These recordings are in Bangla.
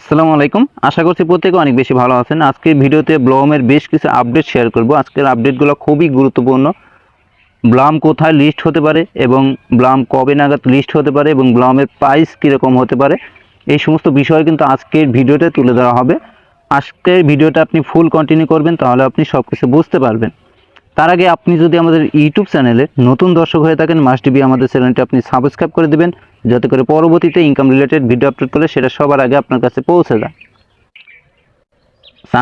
আসসালামু আলাইকুম। আশা করছি প্রত্যেকে অনেক বেশি ভালো আছেন। আজকের ভিডিওতে ব্লমের বেশ কিছু আপডেট শেয়ার করব। আজকের আপডেটগুলো খুবই গুরুত্বপূর্ণ। ব্লাম কোথায় লিস্ট হতে পারে এবং ব্লাম কবে নাগাদ লিস্ট হতে পারে এবং ব্লামের প্রাইস কীরকম হতে পারে, এই সমস্ত বিষয় কিন্তু আজকের ভিডিওতে তুলে ধরা হবে। আজকের ভিডিওটা আপনি ফুল কন্টিনিউ করবেন, তাহলে আপনি সব কিছু বুঝতে পারবেন। তার আগে আপনি যদি আমাদের ইউটিউব চ্যানেলে নতুন দর্শক হয়ে থাকেন মাস্ট বি আমাদের চ্যানেলটি আপনি সাবস্ক্রাইব করে দেবেন, যাতে করে পরবর্তীতে ইনকাম রিলেটেড ভিডিও আপলোড করলে সেটা সবার আগে আপনার কাছে পৌঁছে যায়।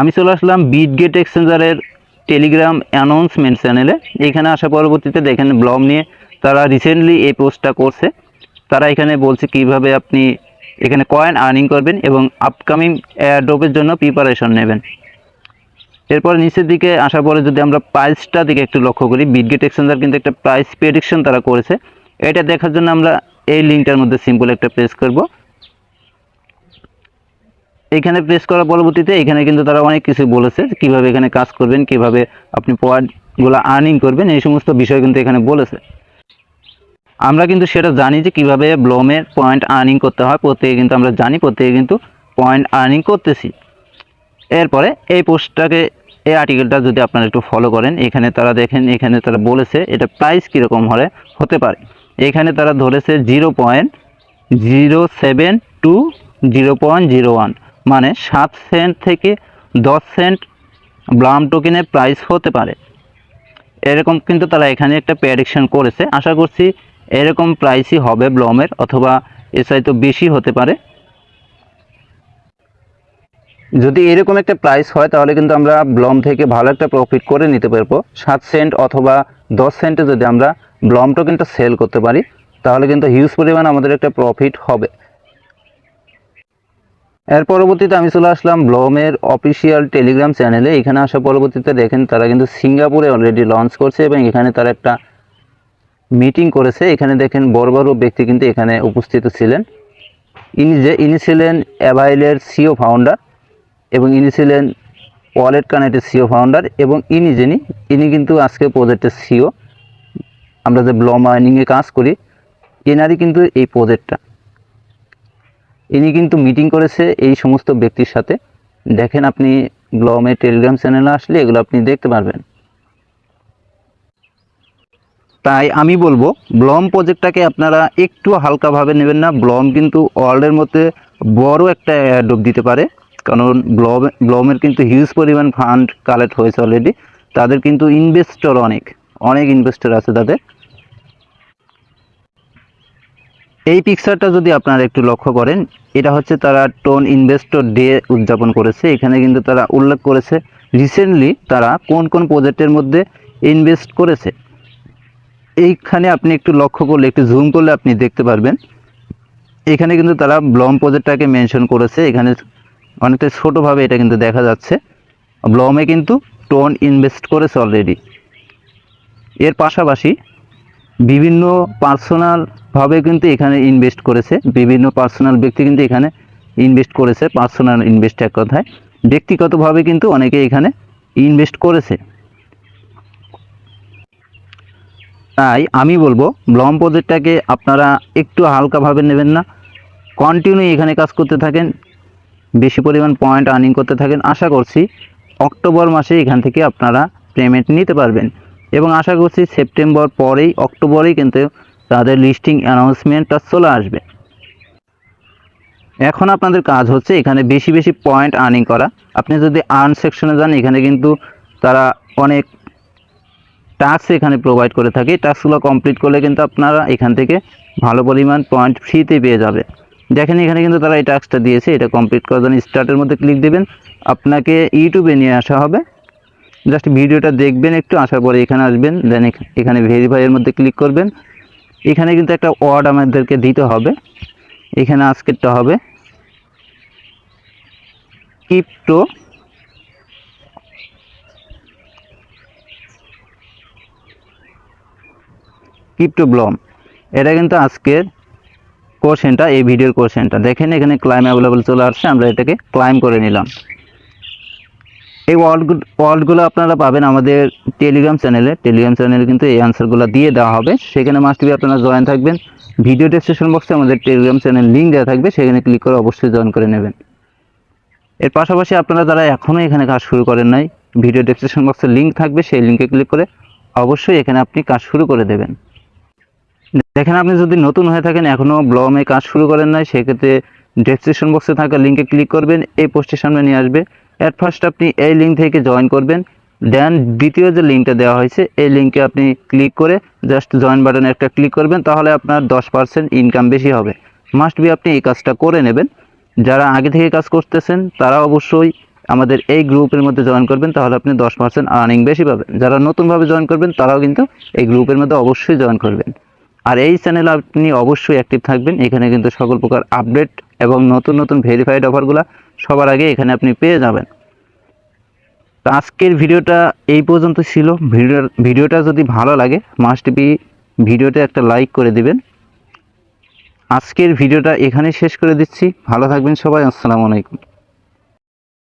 আমি চলে আসলাম বিট গেট এক্সচেঞ্জারের টেলিগ্রাম অ্যানাউন্সমেন্ট চ্যানেলে এখানে আসা পরবর্তীতে দেখেন ব্লগ নিয়ে তারা রিসেন্টলি এই পোস্টটা করছে। তারা এখানে বলছে কীভাবে আপনি এখানে কয়েন আর্নিং করবেন এবং আপকামিং ড্রপের জন্য প্রিপারেশন নেবেন। এরপর নিচের দিকে আসার পরে যদি আমরা প্রাইসটা দিকে একটু লক্ষ্য করি বিটগেট এক্সচেঞ্জার কিন্তু একটা প্রাইস প্রেডিকশন তারা করেছে। এটা দেখার জন্য আমরা এই লিঙ্কটার মধ্যে সিম্পল একটা প্রেস করব। এখানে প্রেস করার পরবর্তীতে এখানে কিন্তু তারা অনেক কিছু বলেছে কীভাবে এখানে কাজ করবেন, কীভাবে আপনি পয়েন্টগুলো আর্নিং করবেন, এই সমস্ত বিষয় কিন্তু এখানে বলেছে। আমরা কিন্তু সেটা জানি যে কীভাবে ব্লমের পয়েন্ট আর্নিং করতে হয়, প্রত্যেকে কিন্তু আমরা জানি, প্রত্যেকে কিন্তু পয়েন্ট আর্নিং করতেছি। এরপরে এই পোস্টটাকে এই আর্টিকেলটা যদি আপনারা একটু ফলো করেন, এখানে তারা দেখেন, এখানে তারা বলেছে এটা প্রাইস কীরকম হলে হতে পারে। এখানে তারা ধরেছে zero point zero seven two zero point zero one মানে সাত সেন্ট থেকে দশ সেন্ট ব্লাম টোকেনের প্রাইস হতে পারে। এরকম কিন্তু তারা এখানে একটা প্রেডিকশন করেছে। আশা করছি এরকম প্রাইসই হবে ব্লমের, অথবা এসআই তো বেশি হতে পারে। যদি এরকম একটা প্রাইস হয়, তাহলে কিন্তু আমরা ব্লম থেকে ভালো একটা প্রফিট করে নিতে পারব। সাত সেন্ট অথবা দশ সেন্টে যদি আমরা ব্লম টোকেনটা সেল করতে পারি, তাহলে কিন্তু হিউজ পরিমাণ আমাদের একটা প্রফিট হবে। এর পরবর্তীতে আমি চলে আসলাম ব্লমের অফিসিয়াল টেলিগ্রাম চ্যানেলে এখানে আসা পরবর্তীতে দেখেন, তারা কিন্তু সিঙ্গাপুরে অলরেডি লঞ্চ করছে এবং এখানে তারা একটা মিটিং করেছে। এখানে দেখেন বড় বড় ব্যক্তি কিন্তু এখানে উপস্থিত ছিলেন। ইনি যে, ইনি ছিলেন অ্যাভাইলের সিও ফাউন্ডার এবং ইনি ছিলেন ওয়ালেট কানেক্টের সিও ফাউন্ডার এবং ইনি যিনি, ইনি কিন্তু আজকে প্রজেক্টের সিও। আমরা যে ব্লম মাইনিংয়ে কাজ করি, এনারই কিন্তু এই প্রজেক্টটা। ইনি কিন্তু মিটিং করেছে এই সমস্ত ব্যক্তির সাথে। দেখেন আপনি ব্লমের টেলিগ্রাম চ্যানেলে আসলে এগুলো আপনি দেখতে পারবেন। তাই আমি বলব, ব্লম প্রজেক্টটাকে আপনারা একটু হালকাভাবে নেবেন না। ব্লম কিন্তু ওয়ার্ল্ডের মধ্যে বড় একটা ডুব দিতে পারে। কারণ ব্লম ব্লমের কিন্তু হিউজ পরিমাণ ফান্ড কালেক্ট হয়েছে অলরেডি তাদের কিন্তু ইনভেস্টর অনেক অনেক ইনভেস্টর আছে তাদের। এই পিকচারটা যদি আপনারা একটু লক্ষ্য করেন, এটা হচ্ছে তারা টোন ইনভেস্টর ডে উদযাপন করেছে। এখানে কিন্তু তারা উল্লেখ করেছে রিসেন্টলি তারা কোন কোন প্রজেক্টের মধ্যে ইনভেস্ট করেছে। এইখানে আপনি একটু লক্ষ্য করলে, একটু জুম করলে আপনি দেখতে পারবেন। এখানে কিন্তু তারা ব্লম প্রজেক্টটাকে মেনশন করেছে। এখানে অনেকটা ছোটোভাবে এটা কিন্তু দেখা যাচ্ছে। ব্লমে কিন্তু টোন ইনভেস্ট করেছে অলরেডি এর পাশাপাশি বিভিন্ন পার্সোনালভাবে কিন্তু এখানে ইনভেস্ট করেছে। বিভিন্ন পার্সোনাল ব্যক্তি কিন্তু এখানে ইনভেস্ট করেছে পার্সোনাল ইনভেস্ট এক কথায়। ব্যক্তিগতভাবে কিন্তু অনেকে এখানে ইনভেস্ট করেছে। তাই আমি বলব ব্লম প্রজেক্টটাকে আপনারা একটু হালকাভাবে নেবেন না। কন্টিনিউ এখানে কাজ করতে থাকেন। বেশি পরিমাণ পয়েন্ট আর্নিং করতে থাকেন, আশা করছি অক্টোবর মাসে এখান থেকে আপনারা পেমেন্ট নিতে পারবেন। এবং আশা করছি সেপ্টেম্বর পরেই, অক্টোবরেই কিন্তু তাদের লিস্টিং অ্যানাউন্সমেন্টটা চলে আসবে। এখন আপনাদের কাজ হচ্ছে এখানে বেশি বেশি পয়েন্ট আর্নিং করা। আপনি যদি আর্ন সেকশনে যান, এখানে কিন্তু তারা অনেক টাস্ক এখানে প্রোভাইড করে থাকে। টাস্কগুলো কমপ্লিট করলে কিন্তু আপনারা এখান থেকে ভালো পরিমাণ পয়েন্ট ফ্রিতে পেয়ে যাবে। দেখেন এখানে কিন্তু তারা এই টাস্কটা দিয়েছে, এটা কমপ্লিট করার জন্য স্টার্টের মধ্যে ক্লিক দেবেন। আপনাকে ইউটিউবে নিয়ে আসা হবে। জাস্ট ভিডিওটা দেখবেন একটু, আসার পরে এখানে আসবেন দেন এখানে ভেরিফাইয়ের মধ্যে ক্লিক করবেন। এখানে কিন্তু একটা ওয়ার্ড আমাদেরকে দিতে হবে। এখানে আজকেরটা হবে ক্রিপ্টো ক্রিপ্টো ব্লম এটা কিন্তু আজকের কোশ্চেনটা এই ভিডিওর কোশ্চেনটা দেখেন এখানে ক্লাইম অ্যাভেলেবল চলে আসছে, আমরা এটাকে ক্লাইম করে নিলাম। এই ওয়ার্ডগুলো ওয়ার্ডগুলো আপনারা পাবেন আমাদের টেলিগ্রাম চ্যানেলে টেলিগ্রাম চ্যানেলে কিন্তু এই অ্যান্সারগুলো দিয়ে দেওয়া হবে। সেখানে মাস্ট বি আপনারা জয়েন থাকবেন। ভিডিও ডেসক্রিপশন বক্সে আমাদের টেলিগ্রাম চ্যানেল লিঙ্ক দেওয়া থাকবে, সেখানে ক্লিক করে অবশ্যই জয়েন করে নেবেন। এর পাশাপাশি আপনারা যারা এখনও এখানে কাজ শুরু করেন নাই ভিডিও ডেসক্রিপশন বক্সে লিঙ্ক থাকবে, সেই লিঙ্কে ক্লিক করে অবশ্যই এখানে আপনি কাজ শুরু করে দেবেন। দেখেন আপনি যদি নতুন হয়ে থাকেন এখনও ব্লমে কাজ শুরু করেন নাই, সেক্ষেত্রে ডেসক্রিপশন বক্সে থাকা লিঙ্কে ক্লিক করবেন, এই পোস্টের সামনে নিয়ে আসবে। অ্যাট ফার্স্ট আপনি এই লিঙ্ক থেকে জয়েন করবেন দেন দ্বিতীয় যে লিঙ্কটা দেওয়া হয়েছে, এই লিঙ্কে আপনি ক্লিক করে জাস্ট জয়েন বাটনে একটা ক্লিক করবেন, তাহলে আপনার দশ পার্সেন্ট ইনকাম বেশি হবে। মাস্ট বি আপনি এই কাজটা করে নেবেন। যারা আগে থেকে কাজ করতেছেন, তারা অবশ্যই আমাদের এই গ্রুপের মধ্যে জয়েন করবেন, তাহলে আপনি দশ পার্সেন্ট আর্নিং বেশি পাবেন। যারা নতুনভাবে জয়েন করবেন, তারাও কিন্তু এই গ্রুপের মধ্যে অবশ্যই জয়েন করবেন। আর এই চ্যানেলে আপনি অবশ্যই অ্যাক্টিভ থাকবেন। এখানে কিন্তু সকল প্রকার আপডেট এবং নতুন নতুন ভেরিফাইড অফারগুলো সবার আগে এখানে আপনি পেয়ে যাবেন। তো আজকের ভিডিওটা এই পর্যন্ত ছিল। ভিডিও ভিডিওটা যদি ভালো লাগে মাস্ট বি ভিডিওটা একটা লাইক করে দিবেন। আজকের ভিডিওটা এখানেই শেষ করে দিচ্ছি। ভালো থাকবেন সবাই। আসসালামু আলাইকুম।